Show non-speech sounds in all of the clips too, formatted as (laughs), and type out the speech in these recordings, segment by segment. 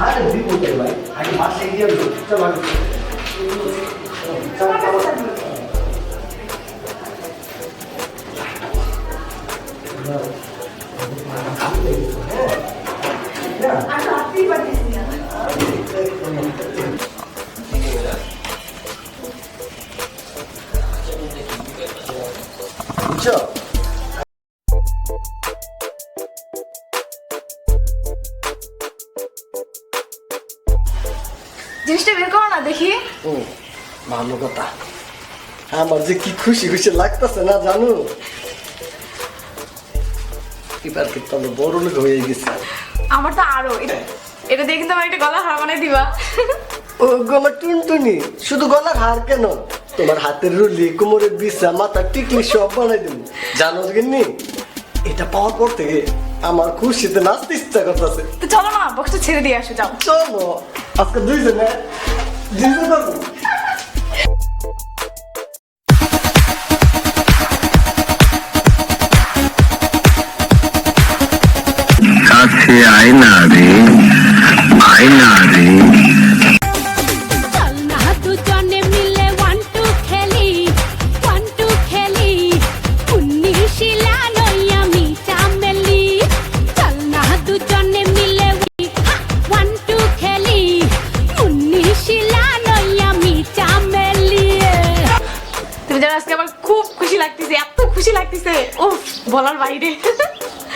나는 우리 보고 있다 이거. 아니 맞다 얘기하면 뭐 진짜 말을 그렇죠? জিনিসটা বের করো না দেখি। ও ভালো কথা আমার যে কি খুশি খুশি লাগতেছে না জানো? এবার কিন্তু বড় লোক হয়ে গেছি। আমার তো আরও এটা- এটা দিয়ে কিন্তু আমার একটা গলা হার বানাই দিবা। ও গলা টুনটুনি শুধু গলার হার কেন? তোমার হাতের রুলি কোমরের বিছা মাথার টিকলি সব বানাই দেবো। জানো কিনি এটা পাওয়ার পর থেকে আমার খুশিতে নাচতে ইচ্ছা করতেছে। তো চলো না বক্সটা ছেড়ে দিয়ে আসো যাও। চলো। আজকে দুইজনে দুইজন করব কাছে আয় না রে আয় না রে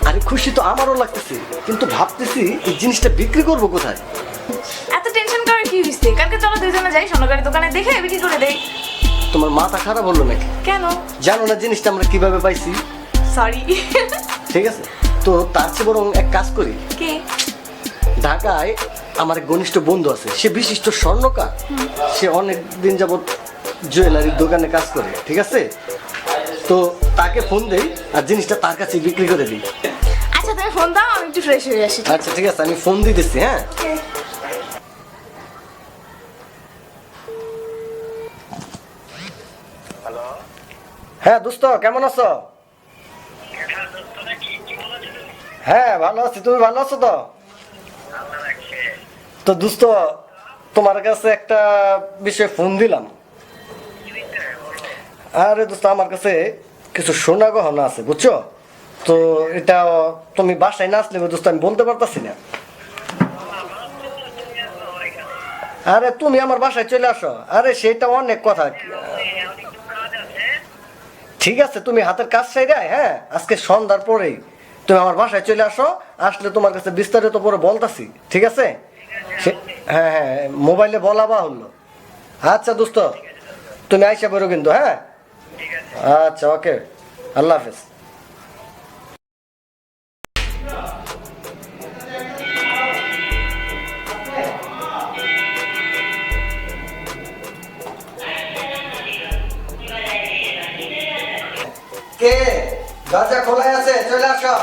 আরে খুশি তো আমারও লাগতেছে কিন্তু ভাবতেছি এই জিনিসটা বিক্রি করব কোথায়? এত টেনশন করার কি হয়েছে কালকে চলো দুজনে যাই সোনাগাড়ি দোকানে দেখে বিক্রি করে দেই। তোমার মাথা খারাপ হলো নাকি? কেন? জানো না জিনিসটা আমরা কীভাবে পাইছি? সরি ঠিক আছে? তো তার চেয়ে বরং এক কাজ করি। কি? ঢাকায় আমার এক ঘনিষ্ঠ বন্ধু আছে সে বিশিষ্ট স্বর্ণকার। সে অনেক দিন যাবত জুয়েলারির দোকানে কাজ করে ঠিক আছে? তো তাকে ফোন দেই আর জিনিসটা তার কাছে বিক্রি করে দিই। ফোন দাও আমি একটু ফ্রেশ হয়ে আসি। আচ্ছা ঠিক আছে আমি ফোন দিতেছি হ্যাঁ? হ্যাঁ দোস্ত কেমন আছো? হ্যাঁ ভালো আছি। তুমি ভালো আছো তো? তো দোস্ত তোমার কাছে একটা বিষয়ে ফোন দিলাম। আরে দোস্ত আমার কাছে কিছু সোনা গহনা আছে বুঝছ? তো এটা তুমি বাসায় না আসলে আমি বলতে পারতাছি না। আরে তুমি আমার বাসায় চলে আসো। আরে সেটা অনেক কথা। ঠিক আছে, তুমি হাতের কাজ সাইডায় হ্যাঁ? আজকে সন্ধ্যার পরেই তুমি আমার বাসায় চলে আসো, আসলে তোমার কাছে বিস্তারিত পরে বলতাছি, ঠিক আছে? হ্যাঁ হ্যাঁ মোবাইলে বলা বা হলো আচ্ছা দোস্ত, তুমি আইসা বেরো কিন্তু হ্যাঁ? আচ্ছা ওকে, আল্লাহ হাফেজ। কে? দরজা খোলাই আছে চলে আসো।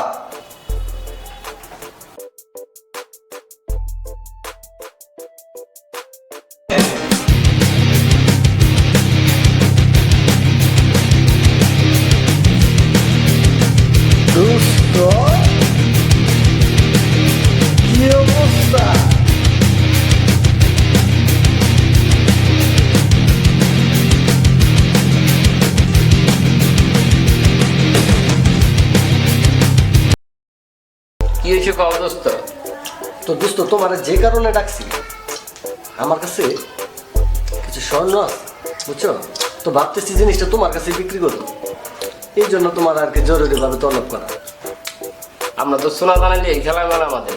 কি হয়েছে দোস্ত। তো দোস্ত তোমার যে কারণে ডাকছি আমার কাছে কিছু স্বর্ণ আছে বুঝছ? তো ভাবতেছি জিনিসটা তোমার কাছে বিক্রি করব এই জন্য তোমার আর কি জরুরি ভাবে তলব করা। আমরা তো সোনা জানালি এই খেলা মেলা আমাদের।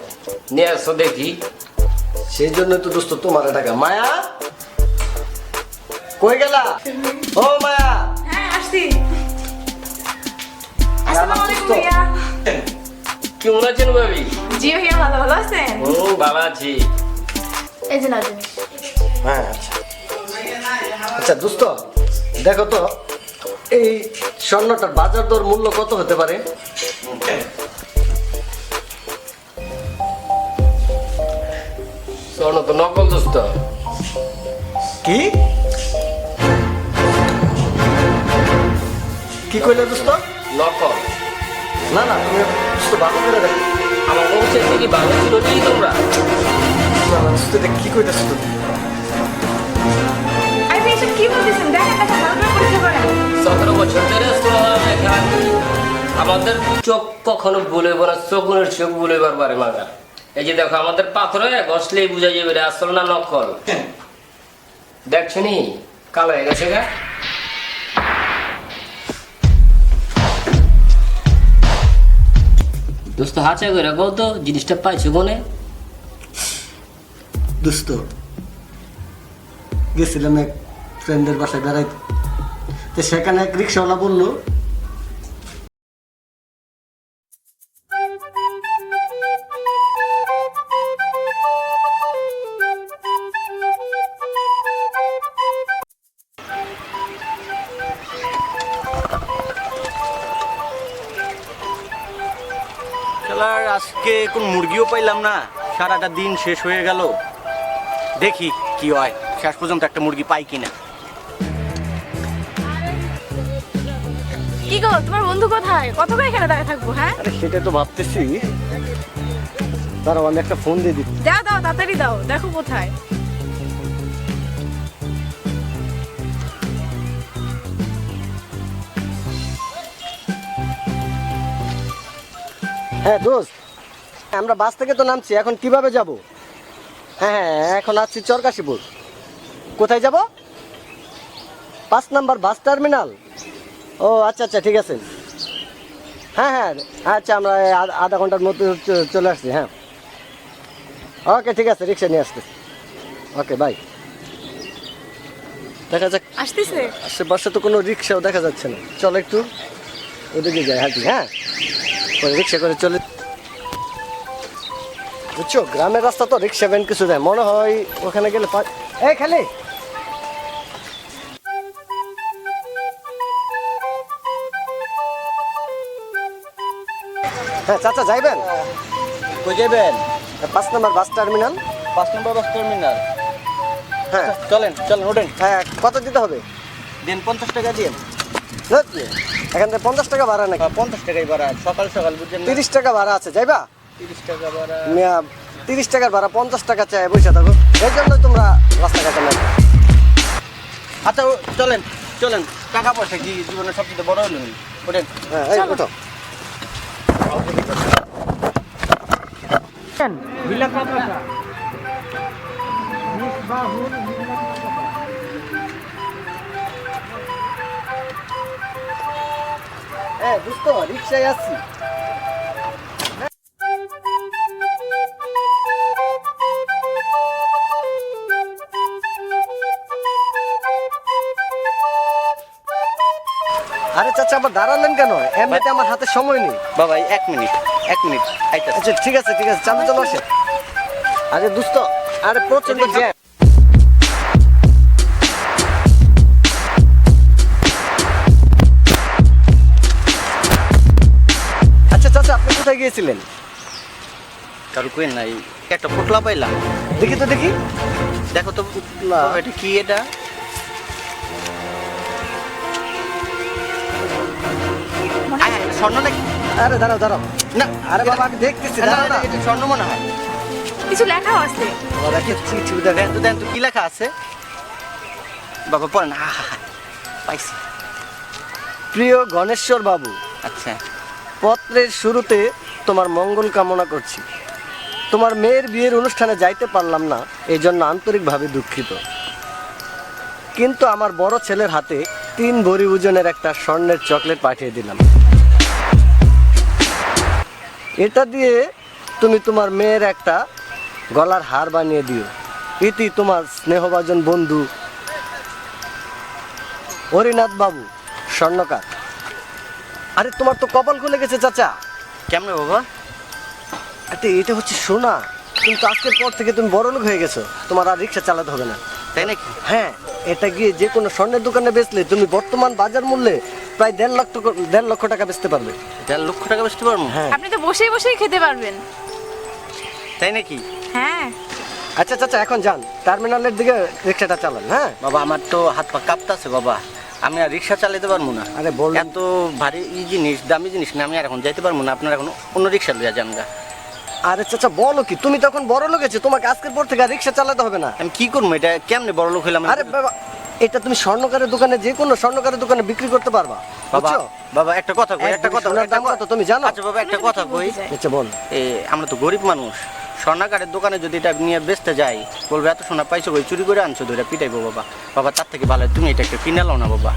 নিয়ে আসো দেখি। সেই জন্য তো দোস্ত তোমার টাকা মায়া? কই গেলা? ও মায়া! হ্যাঁ আসছি। আসসালামু আলাইকুম কেমন আছেন ভাবি? জি ভাইয়া ভালো ভালো আছেন? হুম ভালো আছি। এই যে না জিনিস হ্যাঁ আচ্ছা। আচ্ছা দোস্ত দেখো তো এই স্বর্ণটার বাজার দর মূল্য কত হতে পারে? স্বর্ণ তো নকল দোস্ত। কি? কি কইলে দোস্ত? নকল। না না তুমি দোস্ত ভালো করে দেখো আমার বংশের থেকে ভালো ছিল? নি তোমরা। না, কি কইতেছ তুমি আরে এসব কি বলতেছেন? দেখেন দেখেন ভালো করে পরীক্ষা করেন। সতেরো বছর ধরে সোনাদানা খেলা করি। আমাদের চোখ কখনো বলেব না চোখের চোখ বলে বারবারে মাগা এই যে দেখো আমাদের পাথরে ঘষলেই বুঝা যাবে আসল না নকল? দেখছ নি? কালো হয়ে গেছে গা? দোস্ত হাঁচা করে কও তো জিনিসটা পাইছো কোনে? দোস্ত, গেছিলাম এক ফ্রেন্ডের বাসায় বেড়াইতে। তো সেখানে এক রিক্সাওয়ালা বলল খেলার আজকে কোন মুরগিও পাইলাম না সারাটা দিন শেষ হয়ে গেল। দেখি কি হয় শেষ পর্যন্ত একটা মুরগি পাই কিনা। কি গো তোমার বন্ধু কোথায়? কতক্ষণ এখানে দাঁড়িয়ে থাকব হ্যাঁ? আরে সেটা তো ভাবতেছি। দাঁড়াও আমি একটা ফোন দিয়ে দিই দাও দাও তাড়াতাড়ি দাও দেখো কোথায়। হ্যাঁ দোস্ত আমরা বাস থেকে তো নামছি এখন কীভাবে যাব? হ্যাঁ হ্যাঁ এখন আসছি চরকাশিপুর। কোথায় যাব? পাঁচ নাম্বার বাস টার্মিনাল। ও আচ্ছা আচ্ছা ঠিক আছে। হ্যাঁ হ্যাঁ আচ্ছা আমরা আধা ঘণ্টার মধ্যে চলে আসছি হ্যাঁ। ওকে ঠিক আছে রিক্সা নিয়ে আসতে ওকে বাই। দেখা যাক। আসতেছে? আশেপাশে তো কোনো রিক্সাও দেখা যাচ্ছে না। চলো একটু ওদিকে যাই হাঁটি হ্যাঁ। রিক্সা করে চলে। বুঝছ গ্রামের রাস্তা তো রিক্সা ভ্যান কিছু দেয় মনে হয় ওখানে গেলে এই খালি! হ্যাঁ চাচা যাইবেন? কই যাবেন পাঁচ নম্বর বাস টার্মিনাল। পাঁচ নম্বর বাস টার্মিনাল? হ্যাঁ। চলেন চলেন ওঠেন হ্যাঁ কত দিতে হবে? দিন পঞ্চাশ টাকা দিয়ে। এখান থেকে পঞ্চাশ টাকা ভাড়া নাকি? পঞ্চাশ টাকাই ভাড়া। সকাল সকাল বুঝছেন তিরিশ টাকা ভাড়া আছে যাইবা? তিরিশ টাকা ভাড়া। মিয়া তিরিশ টাকার ভাড়া পঞ্চাশ টাকা চাই বসে থাকো এই জন্য তোমরা রাস্তাঘাটে না আচ্ছা ও- চলেন চলেন। টাকা পয়সা কি জীবনের সবচেয়ে বড় হলো ওঠেন। হ্যাঁ এই ওঠো। হ্যাঁ বুঝতো রিক্সায় আসছি আরে চাচা আবার দাঁড়ালেন কেন? এমনিতে আমার হাতে সময় নেই। বাবা এক মিনিট এক মিনিট আচ্ছা ঠিক আছে ঠিক আছে চালু চলো আসে আরে দুস্ত আরে প্রচণ্ড জ্যাম। কোথায় গিয়েছিলেন? কারও কই নাই। একটা পোটলা পাইলাম। দেখি তো দেখি। দেখো তো। বাবা, এটা কি এটা? স্বর্ণ নাকি? আরে দাঁড়াও দাঁড়াও। না আরে বাবা আমি দেখতেছি না, দাঁড়াও না, না এটা স্বর্ণ মনে হয়। কিছু লেখাও আছে। বাবা দেখি চিঠি দেন দেখেন তো দেন তো কি লেখা আছে? বাবা পড়েন। আহা। পাইছি। প্রিয় গণেশ্বর বাবু আচ্ছা। পত্রের শুরুতে তোমার মঙ্গল কামনা করছি। তোমার মেয়ের বিয়ের অনুষ্ঠানে যাইতে পারলাম না এই জন্য আন্তরিকভাবে দুঃখিত। কিন্তু আমার বড় ছেলের হাতে তিন ভরি ওজনের একটা স্বর্ণের চকলেট পাঠিয়ে দিলাম। এটা দিয়ে তুমি তোমার মেয়ের একটা গলার হার বানিয়ে দিও। ইতি তোমার স্নেহভাজন বন্ধু হরিনাথ বাবু, স্বর্ণকার। আরে তোমার তো কপাল খুলে গেছে চাচা। কেমনে বাবা? আরে এটা হচ্ছে সোনা। কিন্তু আজকের পর থেকে তুমি বড় লোক হয়ে গেছো। তোমার আর রিক্সা চালাতে হবে না। তাই নাকি? হ্যাঁ এটা গিয়ে যে কোনো স্বর্ণের দোকানে বেচলে তুমি বর্তমান বাজার মূল্যে প্রায় দেড় লক্ষ দেড় লক্ষ টাকা বেচতে পারবে। দেড় লক্ষ টাকা বেচতে পারব? হ্যাঁ। আপনি তো বসেই বসেই খেতে পারবেন। তাই নাকি? হ্যাঁ। আচ্ছা চাচা এখন যান। টার্মিনালের দিকে রিক্সাটা চালান হ্যাঁ? বাবা আমার তো হাত পা কাঁপতাছে বাবা। আমি আর রিক্সা চালাতে পারব না। আরে বললাম এত ভারী ই জিনিস দামি জিনিস না আমি আর এখন যাইতে পারব না। আপনার এখন অন্য রিক্সা লিয়া যান গা। আরে চাচা বলো কি? তুমি তখন বড় লোক আছে তোমাকে আজকের পর থেকে রিক্সা চালাতে হবে না। আমি কি করব? এটা কেমনে বড় লোক হইলাম আরে বাবা এটা তুমি স্বর্ণকারের দোকানে যে কোনো স্বর্ণকারের দোকানে বিক্রি করতে পারবা। বাবা বাবা একটা কথা কই একটা কথা দাম কথা কত তুমি জানো? আচ্ছা বাবা একটা কথা কই। আচ্ছা বল। এ আমরা তো গরিব মানুষ। স্বর্ণাকারের দোকানে যদি এটা নিয়ে বেচতে যাই বলবে এত সোনা পাইছো কই? চুরি করে আনছো ধরে পিটাইবো বাবা। বাবা তার থেকে ভালো তুমি এটা একটা কিনে লও না বাবা।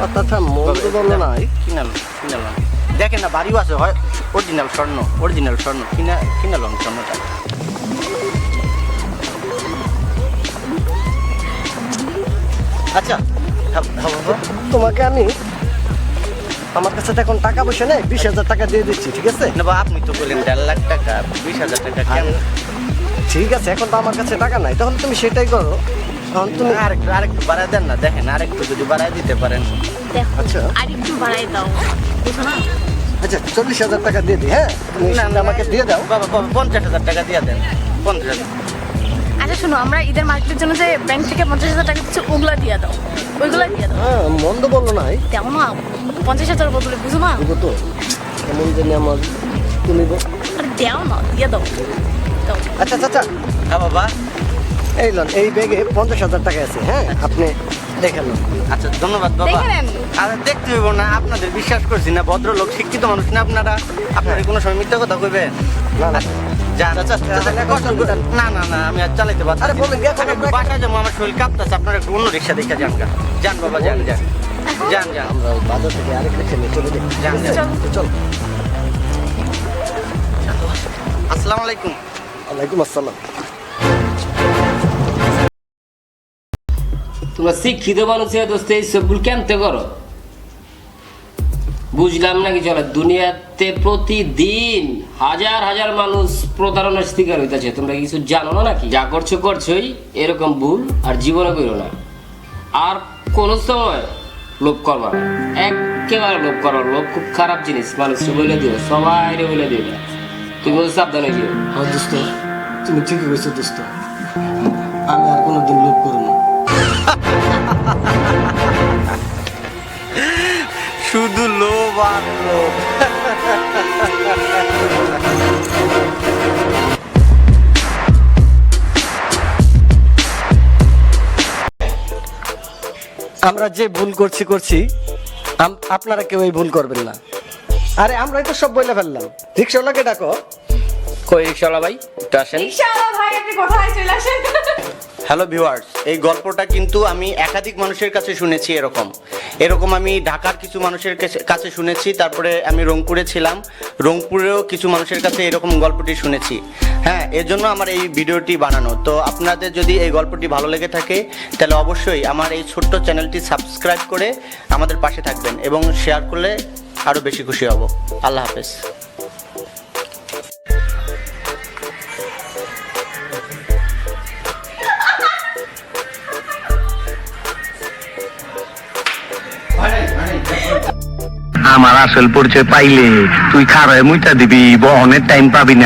কথাটা মন্দ বলো কিনে লও দেখেন না বাড়িও আছে হয় অরিজিনাল স্বর্ণ অরিজিনাল স্বর্ণ কিনা কিনে লও স্বর্ণটা। আচ্ছা হ্যাঁ হ্যাঁ তোমাকে আমি আমার কাছে তো এখন টাকা পয়সা নেই বিশ হাজার টাকা দিয়ে দিচ্ছি ঠিক আছে? না বা আপনি তো বললেন দেড় লাখ টাকা বিশ হাজার টাকা কেন ঠিক আছে এখন তো আমার কাছে টাকা নাই তখন তুমি সেটাই করো। এখন তুমি আরেকটু আরেকটু বাড়ায় দেন না দেখেন আরেকটু যদি বাড়ায় দিতে পারেন। আচ্ছা। আর একটু বাড়াই দাও। বুঝো না? আচ্ছা চল্লিশ হাজার টাকা দিয়ে দিই হ্যাঁ? তুমি আমাকে দিয়ে দাও। বাবা বাবা পঞ্চাশ হাজার টাকা দিয়ে দেন পঞ্চাশ হাজার। আচ্ছা শোনো আমরা ঈদের মার্কেটের জন্য যে ব্যাংক থেকে পঞ্চাশ হাজার টাকা দিচ্ছি ওগুলা দিয়ে দাও। ওইগুলা দিয়ে দাও। হ্যাঁ মন্দ বলল নাই। তেমন না পঞ্চাশ হাজার বদলে বুঝো না? বুঝো তো এমন জানি আমার তুমি আরে দেও না দিয়ে দাও। দাও। আচ্ছা হ্যাঁ বাবা। এই লন এই ব্যাগে পঞ্চাশ হাজার টাকা আছে হ্যাঁ আপনি দেখে নেন আচ্ছা ধন্যবাদ বাবা। দেখে আরে দেখতে হইব না আপনাদের বিশ্বাস করছি না ভদ্রলোক শিক্ষিত মানুষ না আপনারা? আপনারা কোনো সময় মিথ্যা কথা কইবেন? না না। আচ্ছা তাহলে এখন কষ্ট করে- না না না আমি আর চালাইতে পারছি আরে বলেন, এখন একটু বাসা যাব আমার শরীর কাঁপতেছে আপনারা একটু অন্য রিক্সা দেখে যান যান বাবা যান যান। যান যান। আমরা বাজার থেকে আরেক রেখে নিয়ে চলে যাই। যান, যান। চল। আসসালামু আলাইকুম। ওয়ালাইকুম আসসালাম। তোমরা শিক্ষিত মানুষ হয়ে দোস্ত এই সবগুলো কেমতে করো? বুঝলাম নাকি চলো? দুনিয়াতে প্রতিদিন হাজার হাজার মানুষ প্রতারণার শিকার হইতেছে। তোমরা কিছু জানো না নাকি? যা করছ করছোই এরকম ভুল আর জীবনে করো না। আর কোন সময় লোভ করবা না। একেবারে লোভ করো লোভ খুব খারাপ জিনিস। মানুষকে বলে দিও সবাই বলে দিও। তুমি বলছো সাবধানে যেও হ্যাঁ দোস্ত। তুমি ঠিকই কইছো দোস্ত। আমি আর কোনোদিন লোভ করব না। (laughs) শুধু লোভ আর লোভ। আমরা যে ভুল করছি করছি আপনারা কেউ এই ভুল করবেন না। আরে আমরাই তো সব বলে ফেললাম। রিক্সাওয়ালাকে ডাকো। কই রিক্সাওয়ালা ভাই? একটু আসেন। রিক্সাওয়ালা ভাই আপনি কোথায়? চলে আসেন। হ্যালো ভিউয়ার্স এই গল্পটা কিন্তু আমি একাধিক মানুষের কাছে শুনেছি এরকম। এরকম আমি ঢাকার কিছু মানুষের কাছে- কাছে শুনেছি, তারপরে আমি রংপুরে ছিলাম। রংপুরেও কিছু মানুষের কাছে এরকম গল্পটি শুনেছি। হ্যাঁ এর জন্য আমার এই ভিডিওটি বানানো। তো আপনাদের যদি এই গল্পটি ভালো লেগে থাকে, তাহলে অবশ্যই আমার এই ছোট্ট চ্যানেলটি সাবস্ক্রাইব করে আমাদের পাশে থাকবেন এবং শেয়ার করলে আরও বেশি খুশি হব। আল্লাহ হাফেজ। আমার আসল পরিচয় পাইলে তুই খারায় মুইটা দিবি বহনের টাইম পাবি না।